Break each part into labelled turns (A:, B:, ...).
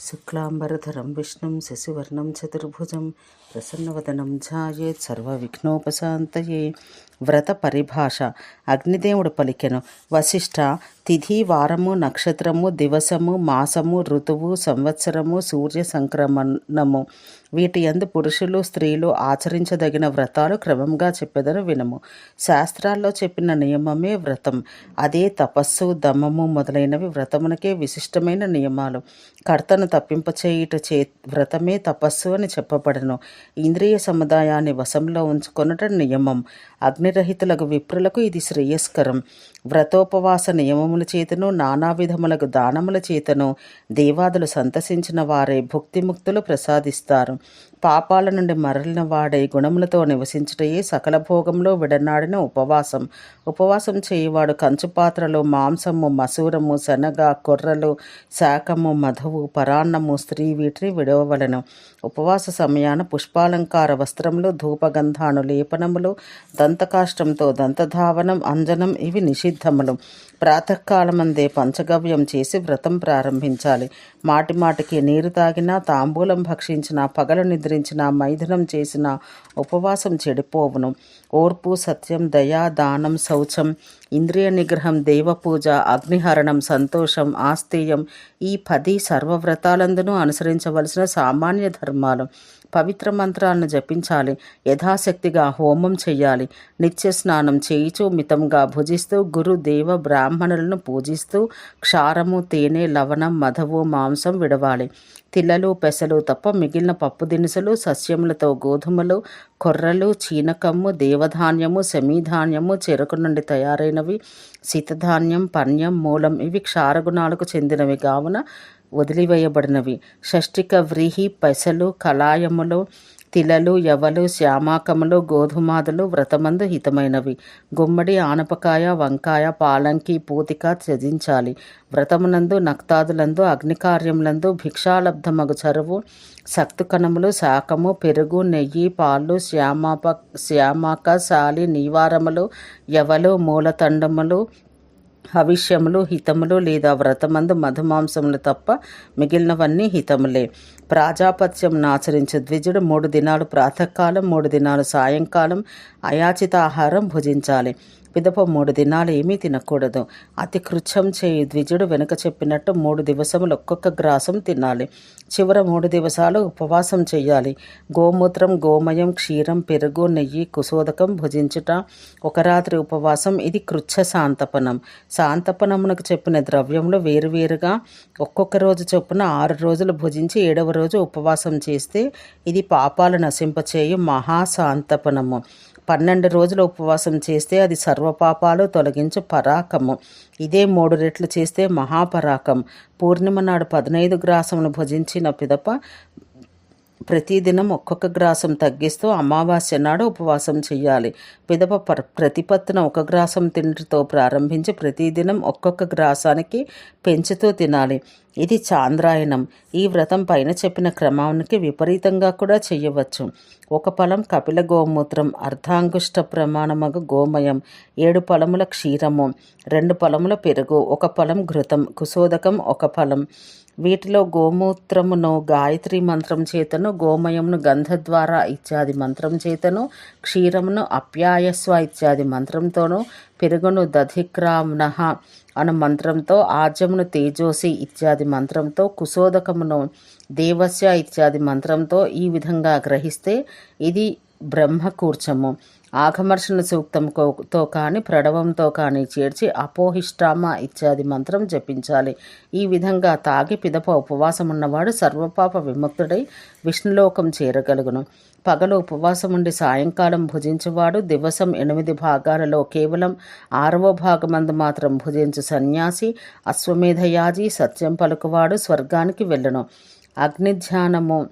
A: శుక్లాంబరధరం విష్ణుం శశివర్ణం చతుర్భుజం ప్రసన్నవదనం ఝాయేత్ సర్వవిఘ్నోపశాంతయే. వ్రత పరిభాష అగ్నిదేవుడు పలికెను వశిష్ఠ తిథి వారము నక్షత్రము దివసము మాసము ఋతువు సంవత్సరము సూర్య సంక్రమణము. వీటి ఎందు పురుషులు స్త్రీలు ఆచరించదగిన వ్రతాలు క్రమంగా చెప్పేదని వినము. శాస్త్రాల్లో చెప్పిన నియమమే వ్రతం. అదే తపస్సు దమము మొదలైనవి వ్రతమునకే విశిష్టమైన నియమాలు. కర్తను తప్పింపచేయుట చే వ్రతమే తపస్సు అని చెప్పబడను. ఇంద్రియ సముదాయాన్ని వశంలో ఉంచుకొనుట నియమం. అగ్నిరహితులకు విప్రులకు ఇది శ్రేయస్కరం. వ్రతోపవాస నియమం నియమముల చేతను నానా విధములకు దానముల చేతను దేవాదులు సంతసించిన వారే భుక్తిముక్తులు ప్రసాదిస్తారు. పాపాల నుండి మరలిన వాడై గుణములతో నివసించుటయే సకల భోగంలో విడనాడిన ఉపవాసం. ఉపవాసం చేయవాడు కంచు పాత్రలో మాంసము మసూరము శనగ కొర్రలు శాకము మధువు పరాన్నము స్త్రీ వీటిని విడవవలను. ఉపవాస సమయాన పుష్పాలంకార వస్త్రములు ధూపగంధాను లేపనములు దంతకాష్టంతో దంతధావనం అంజనం ఇవి నిషిద్ధములు. ప్రాతకాలమందే పంచగవ్యం చేసి వ్రతం ప్రారంభించాలి. మాటి మాటికి నీరు తాగినా తాంబూలం భక్షించినా పగలు నిద్రించినా మైథునం చేసిన ఉపవాసం చెడిపోవును. ఓర్పు సత్యం దయా దానం శౌచం ఇంద్రియ నిగ్రహం దేవపూజ అగ్నిహరణం సంతోషం ఆస్తేయం ఈ పది సర్వవ్రతాలందునూ అనుసరించవలసిన సామాన్య ధర్మాలు. పవిత్ర మంత్రాలను జపించాలి. యథాశక్తిగా హోమం చేయాలి. నిత్య స్నానం చేయిచూ మితంగా భుజిస్తూ గురు దేవ బ్రాహ్మణులను పూజిస్తూ క్షారము తేనె లవణం మధవు మాంసం విడవాలి. తిల్లలు పెసలు తప్ప మిగిలిన పప్పు దినుసులు సస్యములతో గోధుమలు కొర్రలు చీనకమ్ము దేవధాన్యము సెమీధాన్యము చెరుకు నుండి తయారైనవి శీతధాన్యం పన్యం మూలం ఇవి క్షారగుణాలకు చెందినవి కావున వదిలివేయబడినవి. షష్టిక వ్రీహి పెసలు కలాయములు తిలలు యవలు శ్యామాకములు గోధుమాదులు వ్రతమందు హితమైనవి. గుమ్మడి ఆనపకాయ వంకాయ పాలంకి పూతిక త్యజించాలి. వ్రతమునందు నక్తాదులందు అగ్నికార్యములందు భిక్షాలబ్ధమగు చరువు సక్తుకణములు శాకము పెరుగు నెయ్యి పాలు శ్యామాప శ్యామాక శాలి నీవారములు యవలు మూలతండములు హవిష్యములు హితములు లేదా వ్రతమందు మధుమాంసములు తప్ప మిగిలినవన్నీ హితములే. ప్రాజాపత్యం ఆచరించే ద్విజుడు మూడు దినాలు ప్రాతకాలం మూడు దినాలు సాయంకాలం అయాచిత ఆహారం భుజించాలి. పిదప మూడు దినాలు ఏమీ తినకూడదు. అతి కృత్యం చేయి ద్విజుడు వెనుక చెప్పినట్టు మూడు దివసములు ఒక్కొక్క గ్రాసం తినాలి. చివర మూడు దివసాలు ఉపవాసం చేయాలి గోమూత్రం గోమయం క్షీరం పెరుగు నెయ్యి కుసోదకం భుజించుట ఒక రాత్రి ఉపవాసం ఇది కృచ్ఛ శాంతపనం. శాంతపనమునకు చెప్పిన ద్రవ్యములు వేరువేరుగా ఒక్కొక్క రోజు చొప్పున ఆరు రోజులు భుజించి ఏడవ రోజు ఉపవాసం చేస్తే ఇది పాపాలు నశింపచేయు మహాశాంతపనము పన్నెండు రోజులు ఉపవాసం చేస్తే అది సర్వపాపాలు తొలగించు పరాకము ఇదే మూడు రెట్లు చేస్తే మహాపరాకం పూర్ణిమ నాడు పదినైదు గ్రాసమును భుజించిన పిదప ప్రతిదినం ఒక్కొక్క గ్రాసం తగ్గిస్తూ అమావాస్య నాడు ఉపవాసం చేయాలి. పిదప ప్రతిపత్తున ఒక గ్రాసం తిండితో ప్రారంభించి ప్రతిదినం ఒక్కొక్క గ్రాసానికి పెంచుతూ తినాలి. ఇది చాంద్రాయణం. ఈ వ్రతం పైన చెప్పిన క్రమానికి విపరీతంగా కూడా చేయవచ్చు. ఒక ఫలం కపిల గోమూత్రం అర్ధాంగుష్ట ప్రమాణమగు గోమయం ఏడు ఫలముల క్షీరము రెండు ఫలముల పెరుగు ఒక ఫలం ఘృతం కుశోదకం ఒక ఫలం వీటిలో గోమూత్రమును గాయత్రి మంత్రం చేతను గోమయమును గంధద్వార ఇత్యాది మంత్రం చేతను క్షీరమును అప్యాయస్వ ఇత్యాది మంత్రంతోనూ పెరుగును దధిక్రామ్న అను మంత్రంతో ఆజమును తేజోసి ఇత్యాది మంత్రంతో కుశోదకమును దేవస్య ఇత్యాది మంత్రంతో ఈ విధంగా గ్రహిస్తే ఇది బ్రహ్మకూర్చము. ఆఘమర్షణ సూక్తంతో కానీ ప్రణవంతో కానీ చేర్చి అపోహిష్టామ ఇత్యాది మంత్రం జపించాలి. ఈ విధంగా తాగి పిదప ఉపవాసం ఉన్నవాడు సర్వపాప విముక్తుడై విష్ణులోకం చేరగలుగును. పగలు ఉపవాసం ఉండి సాయంకాలం భుజించువాడు దివసం ఎనిమిది భాగాలలో కేవలం ఆరవ భాగమందు మాత్రం భుజించు సన్యాసి అశ్వమేధయాజి సత్యం పలుకువాడు స్వర్గానికి వెళ్ళను. అగ్నిధ్యానము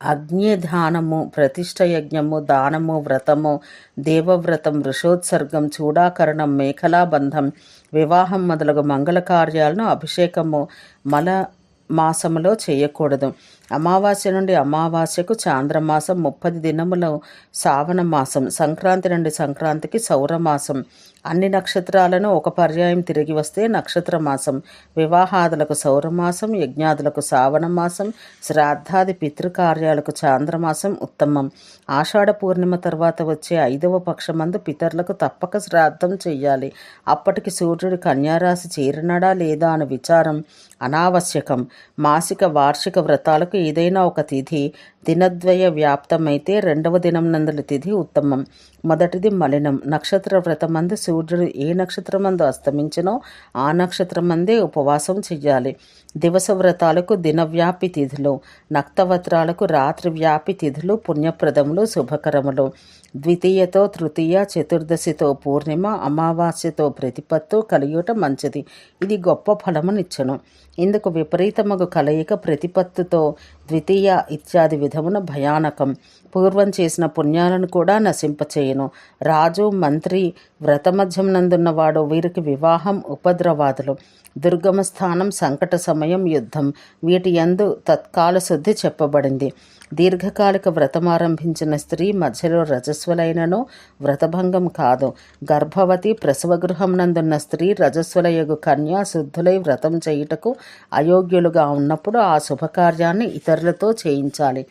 A: అగ్నిధానము ప్రతిష్ట యజ్ఞము దానము వ్రతము దేవవ్రతం ఋషోత్సర్గం చూడాకరణం మేఖలాబంధం వివాహం మొదలగు మంగళ కార్యాలను అభిషేకము మల మాసములో చేయకూడదు. అమావాస్య నుండి అమావాస్యకు చాంద్రమాసం ముప్పది దినముల శ్రావణ మాసం. సంక్రాంతి నుండి సంక్రాంతికి సౌరమాసం అన్ని నక్షత్రాలను ఒక పర్యాయం తిరిగి వస్తే నక్షత్ర మాసం. వివాహాదులకు సౌరమాసం యజ్ఞాదులకు శ్రావణ మాసం శ్రాద్ధాది పితృకార్యాలకు చాంద్రమాసం ఉత్తమం. ఆషాఢ పూర్ణిమ తర్వాత వచ్చే ఐదవ పక్షమందు పితరులకు తప్పక శ్రాద్ధం చెయ్యాలి. అప్పటికి సూర్యుడు కన్యారాశి చేరినడా లేదా అనే విచారం అనావశ్యకం. మాసిక వార్షిక వ్రతాలకు ఏదైనా ఒక తిథి దినద్వయ వ్యాప్తమైతే రెండవ దినం నందుల తిథి ఉత్తమం. మొదటిది మలినం. నక్షత్ర వ్రతమందు సూర్యుడు ఏ నక్షత్రమందు అస్తమించినో ఆ నక్షత్రమందే ఉపవాసం చెయ్యాలి. దివస వ్రతాలకు దినవ్యాపి తిథులు నక్తవత్రాలకు రాత్రి వ్యాపి తిథులు పుణ్యప్రదములు శుభకరములు. ద్వితీయతో తృతీయ చతుర్దశితో పూర్ణిమ అమావాస్యతో ప్రతిపత్తు కలియుట మంచిది. ఇది గొప్ప ఫలమునిచ్చును. ఇందుకు విపరీతమగు కలయిక ప్రతిపత్తుతో ద్వితీయ ఇత్యాది విధమున భయానకం. పూర్వం చేసిన పుణ్యాలను కూడా నశింపచేయును. రాజు మంత్రి వ్రతమధ్యం నందున్నవాడు వీరికి వివాహం ఉపద్రవాదులు. దుర్గమ స్థానం సంకట సమయం యుద్ధం. వీటి యందు తత్కాల శుద్ధి చెప్పబడింది. దీర్ఘకాలిక వ్రతమారంభించిన స్త్రీ మధ్యలో రజస్వలైనను వ్రతభంగం కాదు. గర్భవతి ప్రసవగృహం నందున్న స్త్రీ రజస్వలయగు కన్య శుద్ధులై వ్రతం చేయుటకు అయోగ్యులుగా ఉన్నప్పుడు ఆ శుభకార్యాన్ని ఇతరులతో చేయించాలి.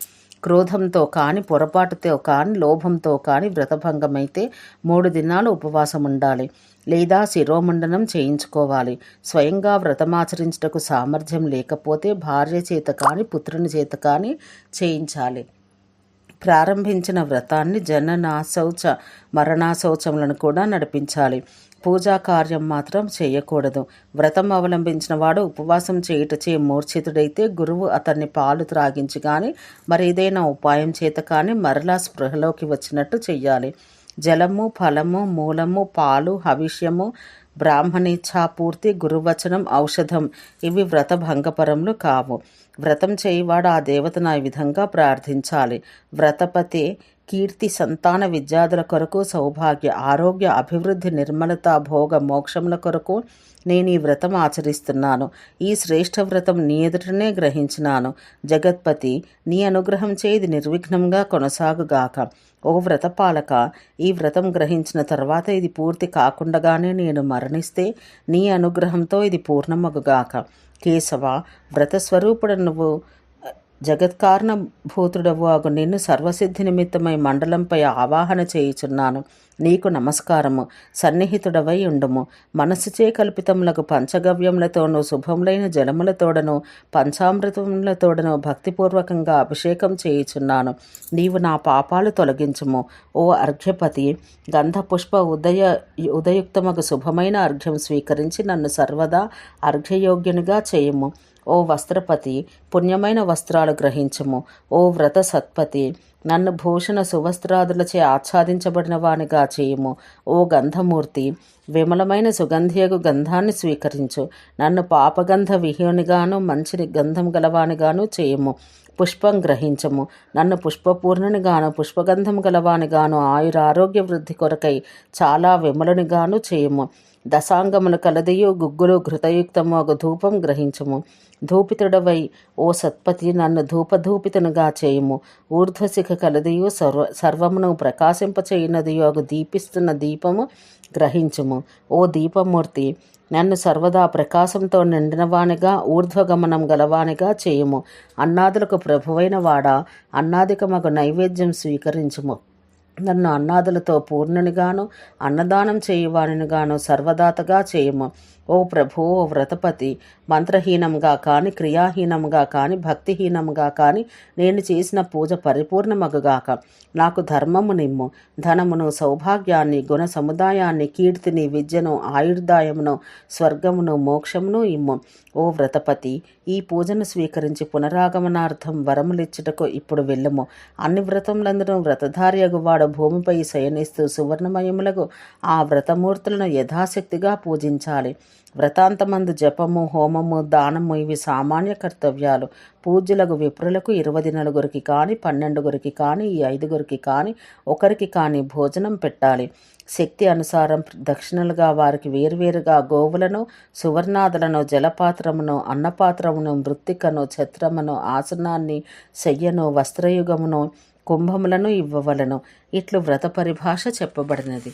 A: క్రోధంతో కాని పొరపాటుతో కాని లోభంతో కాని వ్రతభంగమైతే మూడు దినాలు ఉపవాసం ఉండాలి. లేదా శిరోమండనం చేయించుకోవాలి. స్వయంగా వ్రతమాచరించుటకు సామర్థ్యం లేకపోతే భార్య చేత కానీ పుత్రుని చేత కానీ చేయించాలి. ప్రారంభించిన వ్రతాన్ని జననాశౌచ మరణాశౌచములను కూడా నడిపించాలి. పూజా కార్యం మాత్రం చేయకూడదు. వ్రతం అవలంబించిన వాడు ఉపవాసం చేయుటచే మూర్ఛితుడైతే గురువు అతన్ని పాలు త్రాగించి కానీ మరేదైనా ఉపాయం చేత కానీ మరలా స్పృహలోకి వచ్చినట్టు చెయ్యాలి. జలము ఫలము మూలము పాలు హవిష్యము బ్రాహ్మణిచ్ఛాపూర్తి గురువచనం ఔషధం ఇవి వ్రత భంగపరములు కావు. వ్రతం చేయవాడు ఆ దేవతను ఆ విధంగా ప్రార్థించాలి. వ్రతపతి కీర్తి సంతాన విద్యార్థుల కొరకు సౌభాగ్య ఆరోగ్య అభివృద్ధి నిర్మలత భోగ మోక్షముల కొరకు నేను ఈ వ్రతం ఆచరిస్తున్నాను. ఈ శ్రేష్ఠ వ్రతం నీ ఎదుటనే గ్రహించినాను. జగత్పతి నీ అనుగ్రహం చేది నిర్విఘ్నంగా కొనసాగుగాక. ఓ వ్రతపాలక ఈ వ్రతం గ్రహించిన తర్వాత ఇది పూర్తి కాకుండగానే నేను మరణిస్తే నీ అనుగ్రహంతో ఇది పూర్ణమగుగాక. కేశవ వ్రతస్వరూపుడు నువ్వు జగత్కారణభూతుడవు అగు నిన్ను సర్వసిద్ధి నిమిత్తమై మండలంపై ఆవాహన చేయుచున్నాను. నీకు నమస్కారము. సన్నిహితుడవై ఉండుము. మనస్సుచే కల్పితములకు పంచగవ్యములతోనూ శుభములైన జలములతోడను పంచామృతములతోడను భక్తిపూర్వకంగా అభిషేకం చేయుచున్నాను. నీవు నా పాపాలు తొలగించుము. ఓ అర్ఘ్యపతి గంధ పుష్ప ఉదయ ఉదయుక్తముకు శుభమైన అర్ఘ్యం స్వీకరించి నన్ను సర్వదా అర్ఘ్యయోగ్యునిగా చేయము. ఓ వస్త్రపతి పుణ్యమైన వస్త్రాలు గ్రహించము. ఓ వ్రత సత్పతి నన్ను భూషణ సువస్త్రాదులచే ఆచ్ఛాదించబడిన వానిగా చేయము. ఓ గంధమూర్తి విమలమైన సుగంధియగు గంధాన్ని స్వీకరించు. నన్ను పాపగంధ విహీనిగాను మంచి గంధం గలవానిగాను చేయము. పుష్పం గ్రహించము. నన్ను పుష్పపూర్ణనిగాను పుష్పగంధం గలవానిగాను ఆయుర ఆరోగ్య వృద్ధి కొరకై చాలా విమలునిగాను చేయము. దశాంగమును కలదయు గుగ్గులు ఘృతయుక్తము ఒక ధూపం గ్రహించము. ధూపితుడవై ఓ సత్పతి నన్ను ధూపధూపితునుగా చేయుము. ఊర్ధ్వశిఖ కలదయు సర్వ సర్వమును ప్రకాశింపచేయునదియు ఒక దీపిస్తున్న దీపము గ్రహించుము. ఓ దీపమూర్తి నన్ను సర్వదా ప్రకాశంతో నిండినవానిగా ఊర్ధ్వగమనం గలవానిగా చేయుము. అన్నాదులకు ప్రభువైన వాడ అన్నాదికమగు నైవేద్యం స్వీకరించుము. నన్ను అన్నాదులతో పూర్ణునిగాను అన్నదానం చేయువానిగాను సర్వదాతగా చేయము. ఓ ప్రభు ఓ వ్రతపతి మంత్రహీనంగా కాని క్రియాహీనంగా కాని భక్తిహీనంగా కాని నేను చేసిన పూజ పరిపూర్ణమగుగాక. నాకు ధర్మము నిమ్ము ధనమును సౌభాగ్యాన్ని గుణ సముదాయాన్ని కీర్తిని విద్యను ఆయుర్దాయమును స్వర్గమును మోక్షమును ఇమ్ము. ఓ వ్రతపతి ఈ పూజను స్వీకరించి పునరాగమనార్థం వరములిచ్చుటకు ఇప్పుడు వెళ్ళము. అన్ని వ్రతములందును వ్రతధార్యగువాడు భూమిపై శయనిస్తూ సువర్ణమయములకు ఆ వ్రతమూర్తులను యథాశక్తిగా పూజించాలి. వ్రతాంతమందు జపము హోమము దానము ఇవి సామాన్య కర్తవ్యాలు. పూజ్యులకు విప్రులకు ఇరవై నలుగురికి కానీ పన్నెండుగురికి కానీ ఈ ఐదుగురికి కానీ ఒకరికి కానీ భోజనం పెట్టాలి. శక్తి అనుసారం దక్షిణలుగా వారికి వేరువేరుగా గోవులను సువర్ణాదులను జలపాత్రమును అన్నపాత్రమును మృత్తికను ఛత్రమును ఆసనాన్ని శయ్యను వస్త్రయుగమును కుంభములను ఇవ్వవలను. ఇట్లు వ్రత పరిభాష చెప్పబడినది.